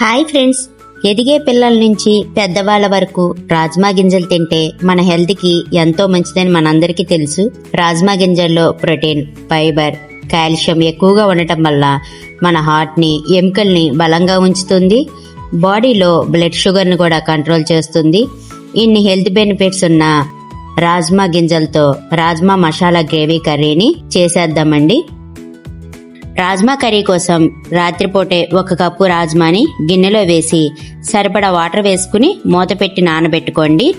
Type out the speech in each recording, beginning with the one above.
Hi friends. ఎదిగే పిల్లల నుంచి పెద్దవాళ్ళ వరకు రాజ్మా గింజలు తింటే మన హెల్త్కి ఎంతో మంచిదని మనందరికీ తెలుసు. రాజ్మా గింజల్లో ప్రోటీన్ ఫైబర్ కాల్షియం ఎక్కువగా ఉండటం వల్ల మన హార్ట్ని ఎముకల్ని బలంగా ఉంచుతుంది. బాడీలో బ్లడ్ షుగర్ని కూడా కంట్రోల్ చేస్తుంది. ఇన్ని హెల్త్ బెనిఫిట్స్ ఉన్న రాజ్మా గింజలతో రాజ్మా మసాలా గ్రేవీ కర్రీని చేసేద్దామండి. రాజ్మా కర్రీ కోసం రాత్రిపూటే ఒక కప్పు రాజ్మాని గిన్నెలో వేసి సరిపడా వాటర్ వేసుకుని మూత పెట్టి నానబెట్టుకోండి.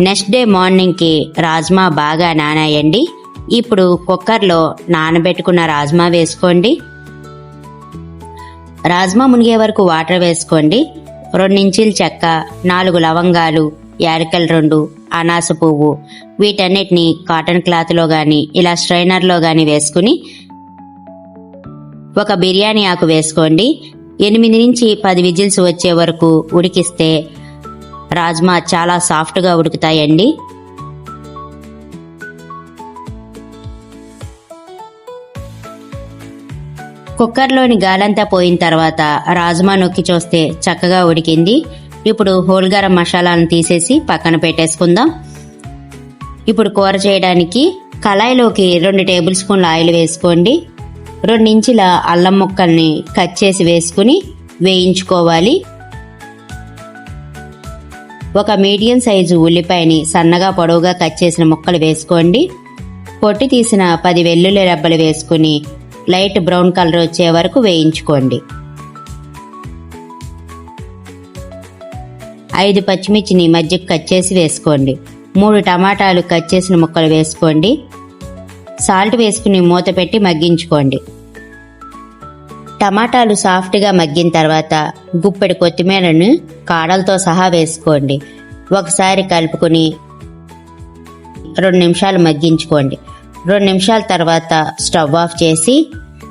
నెక్స్ట్ డే మార్నింగ్కి రాజ్మా బాగా నానాయండి. ఇప్పుడు కుక్కర్లో నానబెట్టుకున్న రాజ్మా వేసుకోండి. రాజ్మా మునిగే వరకు వాటర్ వేసుకోండి. రెండించీల చెక్క నాలుగు లవంగాలు యాలకలు రెండు అనాస పువ్వు వీటన్నిటిని కాటన్ క్లాత్లో గాని ఇలా స్ట్రైనర్లో గాని వేసుకుని ఒక బిర్యానీ ఆకు వేసుకోండి. ఎనిమిది నుంచి పది విజిల్స్ వచ్చే వరకు ఉడికిస్తే రాజ్మా చాలా సాఫ్ట్గా ఉడుకుతాయండి. కుక్కర్లోని గాలంతా పోయిన తర్వాత రాజ్మా నొక్కి చూస్తే చక్కగా ఉడికింది. ఇప్పుడు హోల్ గరం మసాలాను తీసేసి పక్కన పెట్టేసుకుందాం. ఇప్పుడు కూర చేయడానికి కళాయిలోకి రెండు టేబుల్ స్పూన్ల ఆయిల్ వేసుకోండి. రెండించిల అల్లం ముక్కల్ని కట్ చేసి వేసుకుని వేయించుకోవాలి. ఒక మీడియం సైజు ఉల్లిపాయని సన్నగా పొడవుగా కట్ చేసిన ముక్కలు వేసుకోండి. పొట్టి తీసిన పది వెల్లుల్లి రెబ్బలు వేసుకుని లైట్ బ్రౌన్ కలర్ వచ్చే వరకు వేయించుకోండి. ఐదు పచ్చిమిర్చిని మధ్యకు కట్ చేసి వేసుకోండి. మూడు టమాటాలు కట్ చేసిన ముక్కలు వేసుకోండి. సాల్ట్ వేసుకుని మూత పెట్టి మగ్గించుకోండి. టమాటాలు సాఫ్ట్గా మగ్గిన తర్వాత గుప్పెడు కొత్తిమీరను కాడలతో సహా వేసుకోండి. ఒకసారి కలుపుకొని రెండు నిమిషాలు మగ్గించుకోండి. రెండు నిమిషాల తర్వాత స్టవ్ ఆఫ్ చేసి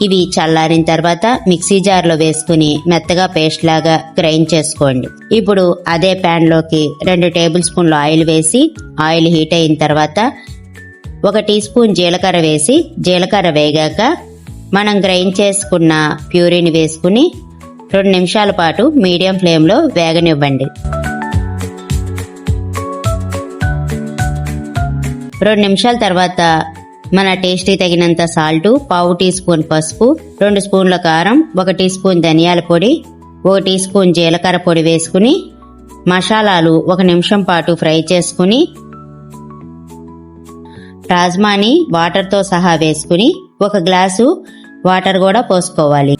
ఇవి చల్లారిన తర్వాత మిక్సీ జార్లో వేసుకుని మెత్తగా పేస్ట్ లాగా గ్రైండ్ చేసుకోండి. ఇప్పుడు అదే ప్యాన్లోకి రెండు టేబుల్ స్పూన్లు ఆయిల్ వేసి ఆయిల్ హీట్ అయిన తర్వాత ఒక టీ స్పూన్ జీలకర్ర వేసి జీలకర్ర వేగాక మనం గ్రైండ్ చేసుకున్న ప్యూరీని వేసుకుని రెండు నిమిషాల పాటు మీడియం ఫ్లేమ్లో వేగనివ్వండి. రెండు నిమిషాల తర్వాత మన టేస్టీ తగినంత సాల్ట్ పావు టీ స్పూన్ పసుపు రెండు స్పూన్ల కారం ఒక టీ స్పూన్ ధనియాల పొడి ఒక టీ స్పూన్ జీలకర్ర పొడి వేసుకుని మసాలాలు ఒక నిమిషం పాటు ఫ్రై చేసుకుని రాజ్మాని వాటర్తో సహా వేసుకుని ఒక గ్లాసు వాటర్ కూడా పోసుకోవాలి.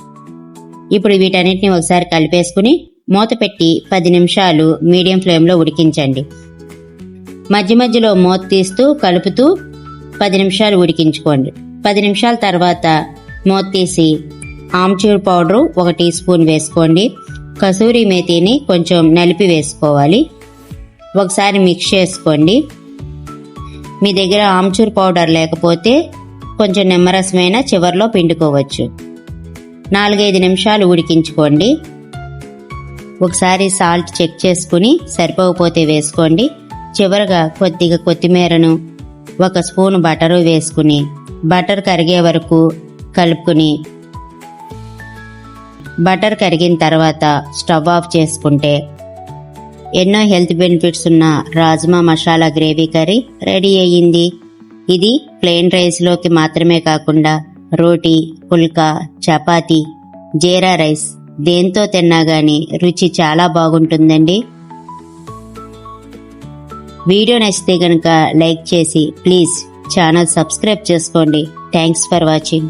ఇప్పుడు వీటన్నిటిని ఒకసారి కలిపేసుకుని మూత పెట్టి పది నిమిషాలు మీడియం ఫ్లేమ్లో ఉడికించండి. మధ్య మధ్యలో మూత తీస్తూ కలుపుతూ పది నిమిషాలు ఉడికించుకోండి. పది నిమిషాల తర్వాత మూత తీసి ఆమ్చూర్ పౌడరు ఒక టీ స్పూన్ వేసుకోండి. కసూరి మేతిని కొంచెం నలిపి వేసుకోవాలి. ఒకసారి మిక్స్ చేసుకోండి. మీ దగ్గర ఆమ్చూర్ పౌడర్ లేకపోతే కొంచెం నిమ్మరసమైన చివర్లో పిండుకోవచ్చు. నాలుగైదు నిమిషాలు ఉడికించుకోండి. ఒకసారి సాల్ట్ చెక్ చేసుకుని సరిపోకపోతే వేసుకోండి. చివరగా కొద్దిగా కొత్తిమీరను ఒక స్పూన్ బటరు వేసుకుని బటర్ కరిగే వరకు కలుపుకుని బటర్ కరిగిన తర్వాత స్టవ్ ఆఫ్ చేసుకుంటే ఎన్నో హెల్త్ బెనిఫిట్స్ ఉన్న rajma masala gravy curry ready అయ్యింది. ఇది ప్లెయిన్ రైస్లోకి మాత్రమే కాకుండా రోటీ పుల్కా చపాతి జీరా రైస్ దేంతో తిన్నా గాని రుచి చాలా బాగుంటుందండి. వీడియో నచ్చితే కనుక లైక్ చేసి ప్లీజ్ ఛానల్ సబ్స్క్రైబ్ చేసుకోండి. Thanks for watching.